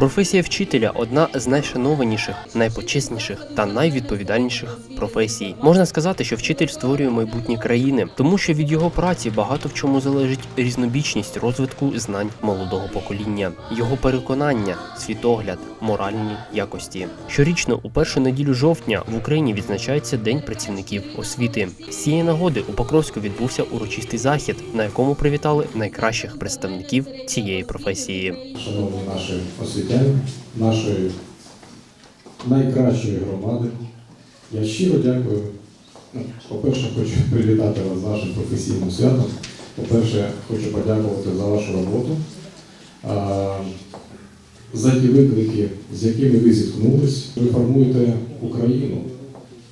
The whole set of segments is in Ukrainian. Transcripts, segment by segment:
Професія вчителя одна з найшанованіших, найпочесніших та найвідповідальніших професій. Можна сказати, що вчитель створює майбутнє країни, тому що від його праці багато в чому залежить різнобічність розвитку знань молодого покоління, його переконання, світогляд, моральні якості. Щорічно у першу неділю жовтня в Україні відзначається День працівників освіти. З цієї нагоди у Покровську відбувся урочистий захід, на якому привітали найкращих представників цієї професії. шановні наші освітяни, нашої найкращої громади. Я щиро дякую. Ну, По-перше, хочу привітати вас з нашим професійним святом. По-перше, хочу подякувати за вашу роботу, за ті виклики, з якими ви зіткнулись. Ви формуєте Україну.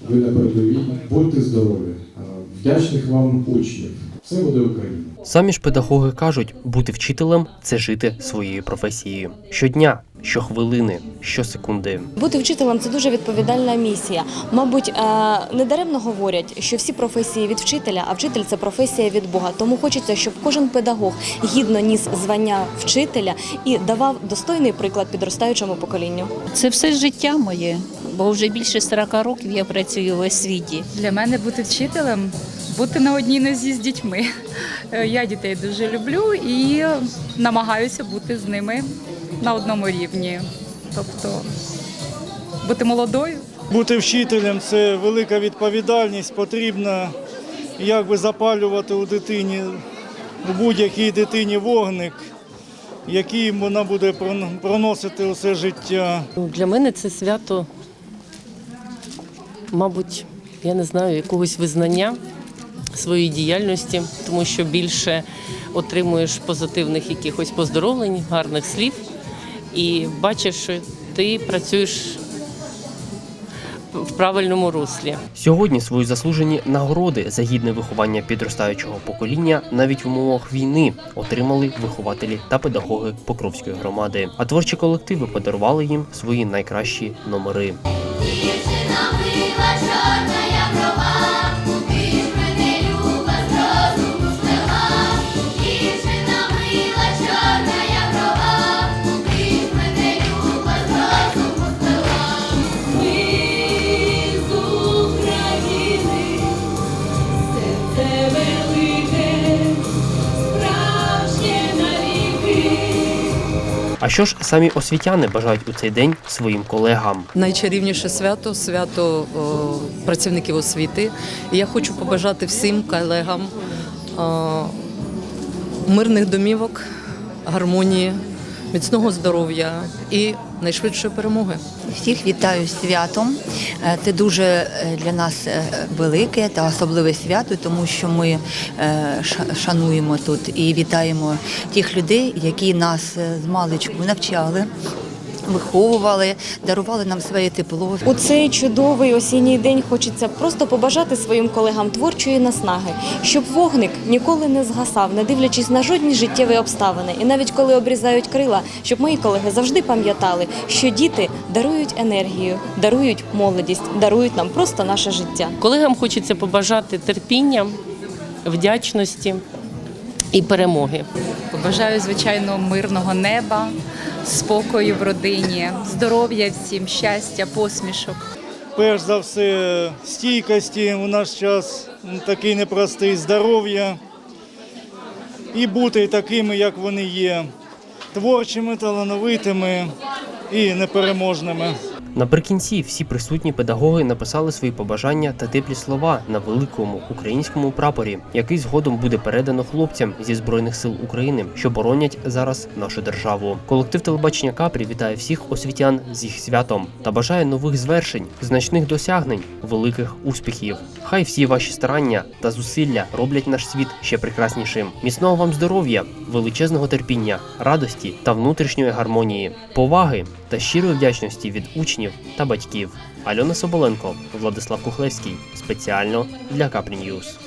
Ви на передовій. Будьте здорові, вдячних вам учнів. Все буде Україна. Самі ж педагоги кажуть, бути вчителем це жити своєю професією щодня, щохвилини, щосекунди. Бути вчителем це дуже відповідальна місія. Мабуть, е, недаремно говорять, що всі професії від вчителя, а вчитель це професія від Бога. Тому хочеться, щоб кожен педагог гідно ніс звання вчителя і давав достойний приклад підростаючому поколінню. Це все життя моє, бо вже більше 40 років я працюю в освіті. Для мене бути вчителем, бути на одній нозі з дітьми. Е, Я дітей дуже люблю і намагаюся бути з ними на одному рівні. Тобто бути молодою. Бути вчителем це велика відповідальність. Потрібно якби запалювати у дитині, у будь-якій дитині вогник, який вона буде проносити усе життя. Для мене це свято, мабуть, я не знаю, якогось визнання своєї діяльності, тому що більше отримуєш позитивних якихось поздоровлень, гарних слів і бачиш, що ти працюєш в правильному руслі. Сьогодні свої заслужені нагороди за гідне виховання підростаючого покоління навіть в умовах війни отримали вихователі та педагоги Покровської громади. А творчі колективи подарували їм свої найкращі номери. А що ж самі освітяни бажають у цей день своїм колегам? найчарівніше свято свято о, працівників освіти. І я хочу побажати всім колегам о, мирних домівок, гармонії, міцного здоров'я і найшвидшої перемоги. Всіх вітаю святом. Е, Це дуже е, для нас е, велике та особливе свято, тому що ми шануємо тут і вітаємо тих людей, які нас з маличку навчали, виховували, дарували нам своє тепло. У цей чудовий осінній день хочеться просто побажати своїм колегам творчої наснаги, щоб вогник ніколи не згасав, не дивлячись на жодні життєві обставини. І навіть коли обрізають крила, щоб мої колеги завжди пам'ятали, що діти дарують енергію, дарують молодість, дарують нам просто наше життя. Колегам хочеться побажати терпіння, вдячності і перемоги. Побажаю, звичайно, мирного неба, спокою в родині, здоров'я всім, щастя, посмішок. Перш за все, стійкості у наш час такий непростий здоров'я і бути такими, як вони є, творчими, талановитими і непереможними. Наприкінці всі присутні педагоги написали свої побажання та теплі слова на великому українському прапорі, який згодом буде передано хлопцям зі збройних сил України, що боронять зараз нашу державу. Колектив телебачення Капрі вітає всіх освітян з їх святом та бажає нових звершень, значних досягнень, великих успіхів. Хай всі ваші старання та зусилля роблять наш світ ще прекраснішим. Міцного вам здоров'я, величезного терпіння, радості та внутрішньої гармонії, поваги та щирої вдячності від учнів та батьків. Альона Соболенко, Владислав Кухлевський спеціально для Капрі Ньюз.